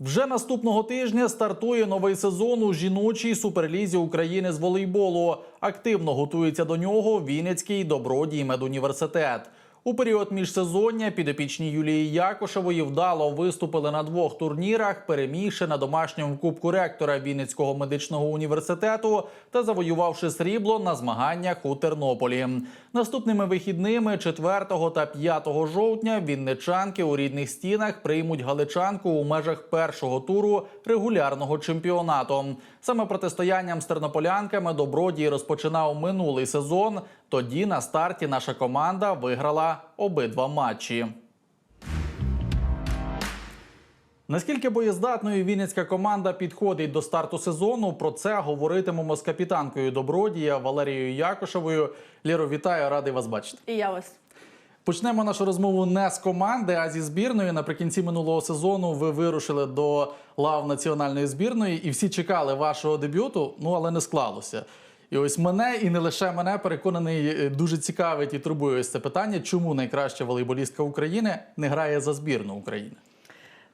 Вже наступного тижня стартує новий сезон у жіночій суперлізі України з волейболу. Активно готується до нього Вінницький добродій медуніверситет. У період міжсезоння підопічні Юлії Якушевої вдало виступили на двох турнірах, перемігши на домашньому кубку ректора Вінницького медичного університету та завоювавши срібло на змаганнях у Тернополі. Наступними вихідними 4 та 5 жовтня вінничанки у рідних стінах приймуть галичанку у межах першого туру регулярного чемпіонату. Саме протистоянням з тернополянками Добродій розпочинав минулий сезон. Тоді на старті наша команда виграла обидва матчі. Наскільки боєздатною вінницька команда підходить до старту сезону, про це говоритимемо з капітанкою Добродія Валерією Якушевою. Ліро, вітаю, радий вас бачити. І я вас. Почнемо нашу розмову не з команди, а зі збірної. Наприкінці минулого сезону ви вирушили до лав національної збірної, і всі чекали вашого дебюту, ну але не склалося. І ось мене, і не лише мене, переконаний, е, дуже цікавить і турбує ось це питання, чому найкраща волейболістка України не грає за збірну України.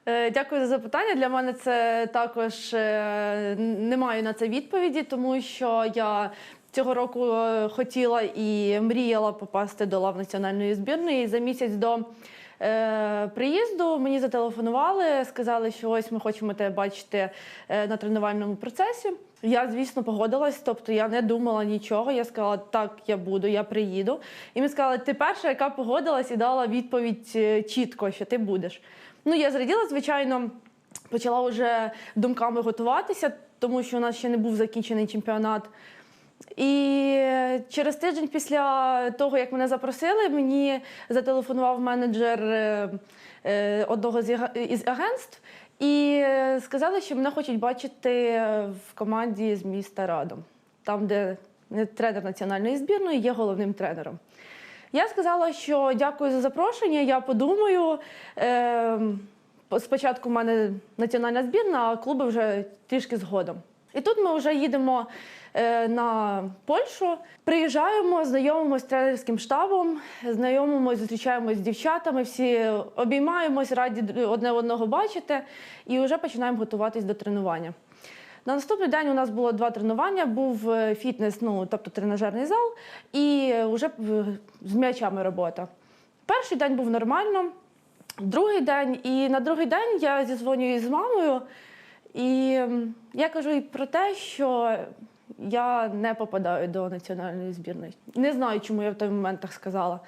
Е, Дякую за запитання. Для мене це також е, не маю на це відповіді, тому що я цього року хотіла і мріяла попасти до лав національної збірної. І За місяць до приїзду мені зателефонували, сказали, що ось ми хочемо тебе бачити на тренувальному процесі. Я, звісно, погодилась, тобто я не думала нічого. Я сказала, так, я буду, я приїду. І ми сказали, ти перша, яка погодилась і дала відповідь е, чітко, що ти будеш. Ну, я зраділа, звичайно, почала вже думками готуватися, тому що у нас ще не був закінчений чемпіонат. І через тиждень після того, як мене запросили, мені зателефонував менеджер е, е, одного з агентств і е, сказали, що мене хочуть бачити в команді з міста Радом, там, де тренер національної збірної є головним тренером. Я сказала, що дякую за запрошення, я подумаю. Е, спочатку в мене національна збірна, а клуби вже трішки згодом. І тут ми вже їдемо е, на Польщу, приїжджаємо, знайомимося з тренерським штабом, знайомимося, зустрічаємося з дівчатами, всі обіймаємось, раді одне одного бачити, і вже починаємо готуватись до тренування. На наступний день у нас було два тренування. Був е, фітнес, ну тобто тренажерний зал, і вже е, з м'ячами робота. Перший день був нормально, другий день, і на другий день я зізвонюю з мамою, і я кажу і про те, що я не попадаю до національної збірної. Не знаю, чому я в той момент так сказала.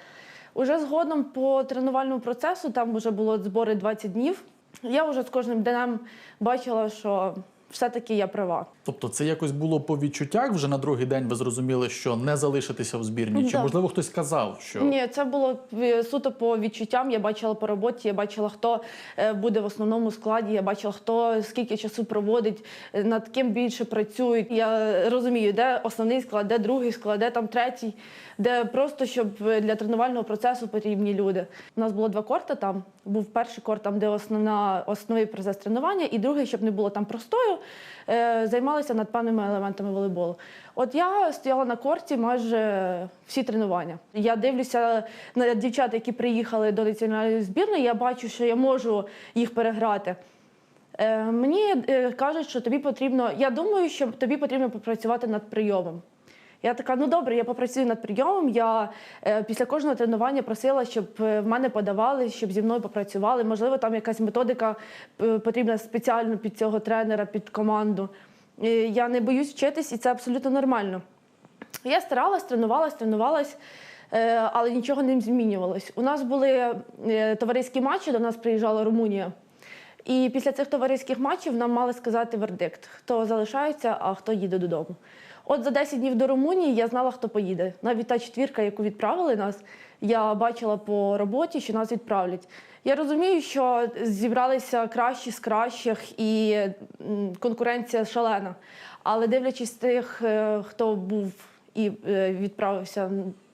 Уже згодом по тренувальному процесу, там вже було збори 20 днів. Я вже з кожним днем бачила, що все-таки я права. Тобто, це якось було по відчуттях. Вже на другий день ви зрозуміли, що не залишитися в збірні. Чи Да. можливо хтось сказав, що Ні, це було е, суто по відчуттям. Я бачила по роботі, я бачила, хто е, буде в основному складі, я бачила, хто скільки часу проводить, е, над ким більше працюють. Я розумію, де основний склад, де другий склад, де там третій, де просто щоб для тренувального процесу потрібні люди. У нас було два корти там. Був перший корт, там, де основна основний процес тренування, і другий, щоб не було там простою, е, займалися над певними елементами волейболу. От я стояла на корті майже всі тренування. Я дивлюся на дівчат, які приїхали до національної збірної. Я бачу, що я можу їх переграти. Е, мені е, кажуть, що тобі потрібно. Я думаю, що тобі потрібно попрацювати над прийомом. Я така, ну добре, я попрацюю над прийомом. Я е, після кожного тренування просила, щоб е, в мене подавали, щоб зі мною попрацювали. Можливо, там якась методика е, потрібна спеціально під цього тренера, під команду. Е, я не боюсь вчитись, і це абсолютно нормально. Я старалась, тренувалась, тренувалась, е, але нічого не змінювалось. У нас були е, товариські матчі, до нас приїжджала Румунія. І після цих товариських матчів нам мали сказати вердикт, хто залишається, а хто їде додому. От за 10 днів до Румунії я знала, хто поїде. Навіть та четвірка, яку відправили нас, я бачила по роботі, що нас відправлять. Я розумію, що зібралися кращі з кращих і конкуренція шалена. Але дивлячись тих, е, хто був і е, відправився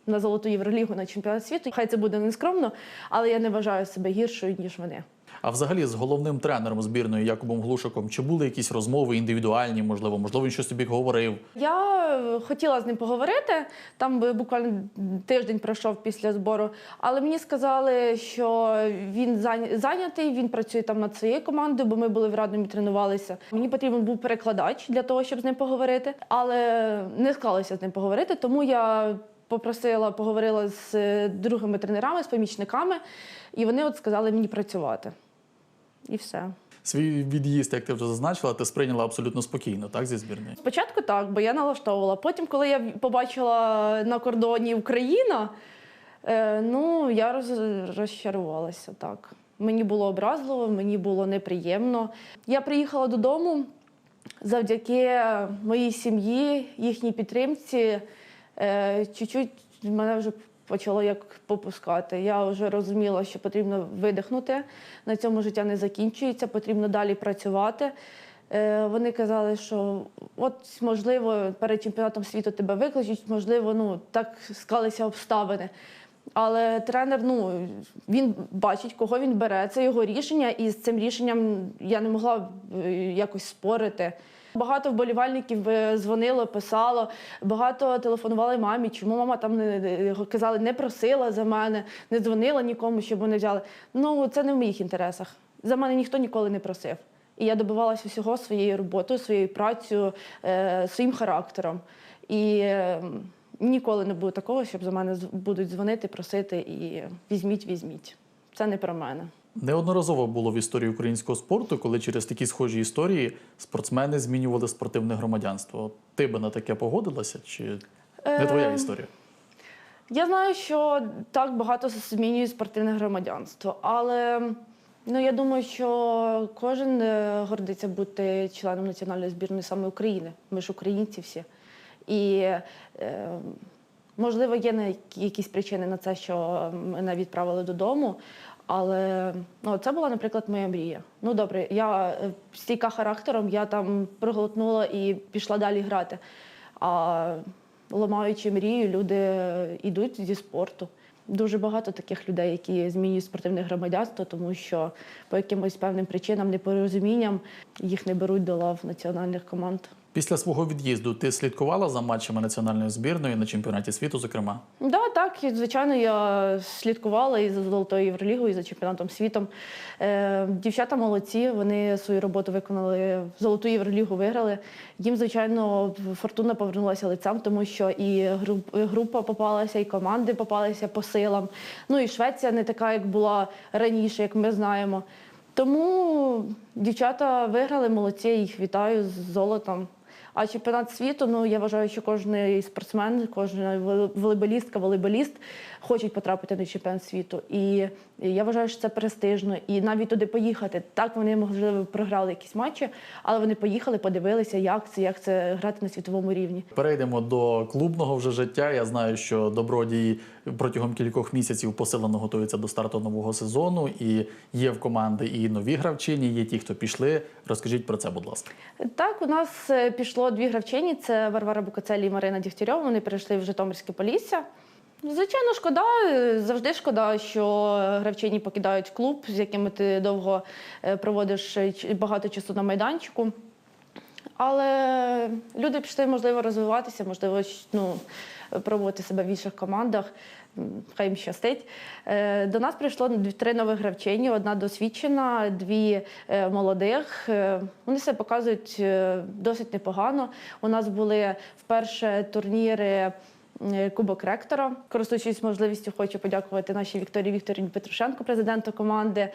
на золоту Євролігу на чемпіонат світу, хай це буде нескромно, але я не вважаю себе гіршою, ніж вони. А взагалі з головним тренером збірної Якубом Глушаком чи були якісь розмови індивідуальні, можливо, можливо, він щось тобі говорив? Я е, хотіла з ним поговорити. Там буквально тиждень пройшов після збору. Але мені сказали, що він зайнятий, він працює там над своєю командою, бо ми були в Радомі, тренувалися. Мені потрібен був перекладач для того, щоб з ним поговорити, але не склалося з ним поговорити, тому я. Попросила, поговорила з е, другими тренерами, з помічниками, і вони от сказали мені працювати. І все. Свій від'їзд, як ти вже зазначила, ти сприйняла абсолютно спокійно, так, зі збірної? Спочатку так, бо я налаштовувала. Потім, коли я побачила на кордоні Україна, е, ну я роз, розчарувалася так. Мені було образливо, мені було неприємно. Я приїхала додому завдяки моїй сім'ї, їхній підтримці. Е, чуть-чуть мене вже почало як попускати. Я вже розуміла, що потрібно видихнути. На цьому життя не закінчується, потрібно далі працювати. Е, Вони казали, що от можливо перед чемпіонатом світу тебе викличуть, можливо, ну так склалися обставини. Але тренер, ну він бачить, кого він бере. Це його рішення, і з цим рішенням я не могла е, якось спорити. Багато вболівальників е, дзвонило, писало, багато телефонували мамі, чому мама там не казали, не просила за мене, не дзвонила нікому, щоб вони взяли. Ну це не в моїх інтересах. За мене ніхто ніколи не просив. І я добивалася всього своєю роботою, своєю працею, е, своїм характером. І е, ніколи не буде такого, щоб за мене будуть дзвонити, просити і візьміть, візьміть. Це не про мене. Неодноразово було в історії українського спорту, коли через такі схожі історії спортсмени змінювали спортивне громадянство. Ти би на таке погодилася, чи не твоя Е, історія? Я знаю, що так багато змінює спортивне громадянство, але ну, я думаю, що кожен е, гордиться бути членом національної збірної саме України. Ми ж українці всі. І е, можливо, є якісь причини на це, що мене відправили додому. Але ну, це була, наприклад, моя мрія. Ну добре, я е, стійка характером, я там проглотнула і пішла далі грати. А ламаючи мрію, люди йдуть зі спорту. Дуже багато таких людей, які змінюють спортивне громадянство, тому що по якимось певним причинам, непорозумінням їх не беруть до лав національних команд. Після свого від'їзду ти слідкувала за матчами національної збірної на чемпіонаті світу, зокрема. Да, так, звичайно, я слідкувала і за Золотою Євролігою, і за чемпіонатом світу. Е, дівчата молодці, вони свою роботу виконали, Золоту Євролігу виграли. Їм, звичайно, фортуна повернулася лицем, тому що і група попалася, і команди попалися по силам. Ну і Швеція не така, як була раніше, як ми знаємо. Тому дівчата виграли, молодці, їх вітаю з золотом. А чемпіонат світу, ну я вважаю, що кожен спортсмен, кожна воле- волейболістка, волейболіст хочуть потрапити на чемпіонат світу. І я вважаю, що це престижно. І навіть туди поїхати. Так вони можливо програли якісь матчі, але вони поїхали, подивилися, як це, як це грати на світовому рівні. Перейдемо до клубного вже життя. Я знаю, що добродії протягом кількох місяців посилено готуються до старту нового сезону, і є в команди і нові гравчині, є ті, хто пішли. Розкажіть про це, будь ласка. Так, у нас е, пішло дві гравчині: це Варвара Букацелі і Марина Дігтярьова. Вони перейшли в Житомирське Полісся. Звичайно, шкода, завжди шкода, що гравчині покидають клуб, з якими ти довго е, проводиш багато часу на майданчику. Але люди пішли, можливо, розвиватися, можливо, ну, пробувати себе в інших командах. Хай їм щастить. Е, До нас прийшло три нових гравчині: одна досвідчена, дві е, молодих. Е, Вони себе показують досить непогано. У нас були вперше турніри. Кубок ректора, користуючись можливістю, хочу подякувати нашій Вікторії Вікторівні Петрушенко, президенту команди,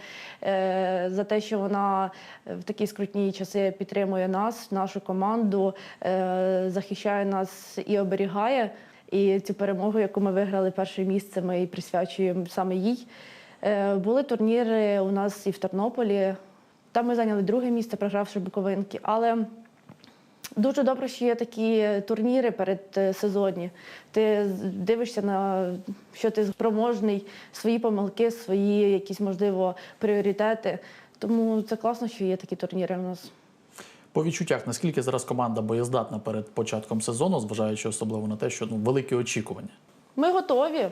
за те, що вона в такі скрутні часи підтримує нас, нашу команду, захищає нас і оберігає. І цю перемогу, яку ми виграли перше місце, ми присвячуємо саме їй. Е, Були турніри у нас і в Тернополі. Там ми зайняли друге місце, програвши Буковинки. Але дуже добре, що є такі турніри перед е, сезонні. Ти дивишся на що ти спроможний, свої помилки, свої якісь, можливо, пріоритети. Тому це класно, що є такі турніри у нас. По відчуттях, наскільки зараз команда боєздатна перед початком сезону, зважаючи особливо на те, що ну великі очікування. Ми готові,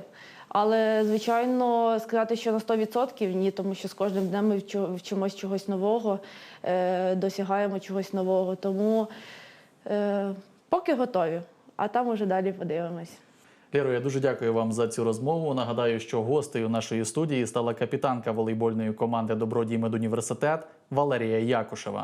але звичайно сказати, що на 100% ні, тому що з кожним днем ми вчимось чогось нового, е, досягаємо чогось нового. Тому е, поки готові, а там уже далі подивимось. Лєро, я дуже дякую вам за цю розмову. Нагадаю, що гостею нашої студії стала капітанка волейбольної команди Добродій медуніверситет Валерія Якушева.